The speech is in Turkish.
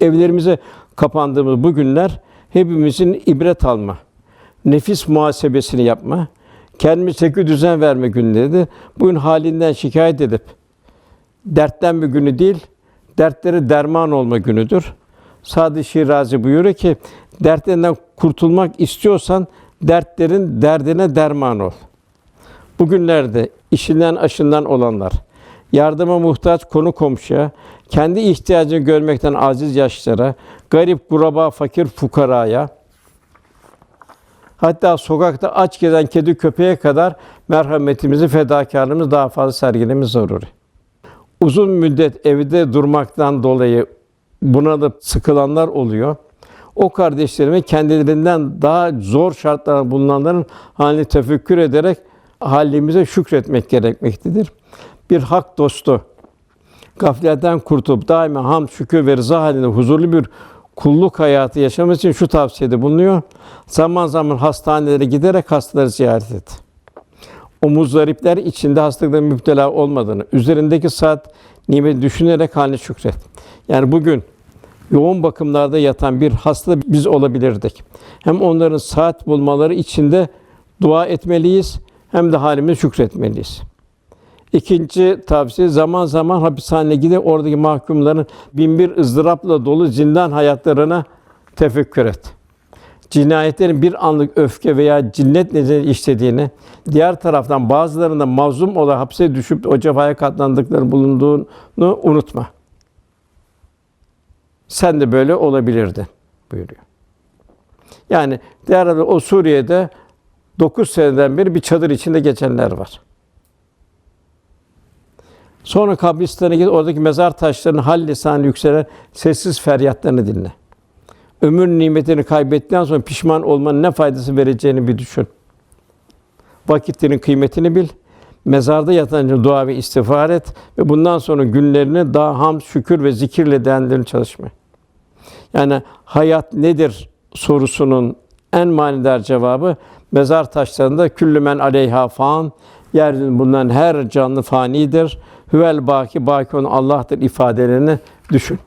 Evlerimize kapandığımız bu günler hepimizin ibret alma, nefis muhasebesini yapma, kendimize çeki düzen verme günleridir. Bugün halinden şikayet edip dertten bir günü değil, dertleri derman olma günüdür. Sadi Şirazi buyuruyor ki, dertlerinden kurtulmak istiyorsan dertlerin derdine derman ol. Bugünlerde işinden aşından olanlar, yardıma muhtaç konu komşuya, kendi ihtiyacını görmekten aciz yaşlara, garip, kuraba, fakir, fukaraya, hatta sokakta aç gezen kedi köpeğe kadar merhametimizi, fedakarlığımızı daha fazla sergilememiz zaruri. Uzun müddet evde durmaktan dolayı bunalıp sıkılanlar oluyor. O kardeşlerime kendilerinden daha zor şartlarda bulunanların halini tefekkür ederek halimize şükretmek gerekmektedir. Bir hak dostu gafletten kurtulup daima ham şükür ve rıza halinde huzurlu bir kulluk hayatı yaşamak için şu tavsiyede bulunuyor. Zaman zaman hastanelere giderek hastaları ziyaret et. O muzdaripler içinde hastalıkla müptela olmadığını, üzerindeki saat nimeti düşünerek haline şükret. Yani bugün yoğun bakımlarda yatan bir hasta biz olabilirdik. Hem onların saat bulmaları içinde dua etmeliyiz, hem de halimize şükretmeliyiz. İkinci tavsiye zaman zaman hapishaneye gidip oradaki mahkumların bin bir ızdırapla dolu zindan hayatlarına tefekkür et. Cinayetlerin bir anlık öfke veya cinnet nedeniyle işlediğini, diğer taraftan bazılarında mazlum olarak hapse düşüp o cefaya katlandıkları bulunduğunu unutma. Sen de böyle olabilirdi buyuruyor. Yani diğer o Suriye'de 9 seneden beri bir çadır içinde geçenler var. Sonra kabristana git, oradaki mezar taşlarının hal lisanı yükselen sessiz feryatlarını dinle. Ömür nimetini kaybettikten sonra pişman olmanın ne faydası vereceğini bir düşün. Vakitlerin kıymetini bil. Mezarda yatan dua ve istiğfar et ve bundan sonra günlerini daha ham, şükür ve zikirle değerlendirmeye çalışma. Yani hayat nedir sorusunun en manidar cevabı mezar taşlarında küllü men aleyha fan yeryüzünde bulunan her canlı fanidir. Hüvel baki baki olan Allah'tır ifadelerini düşün.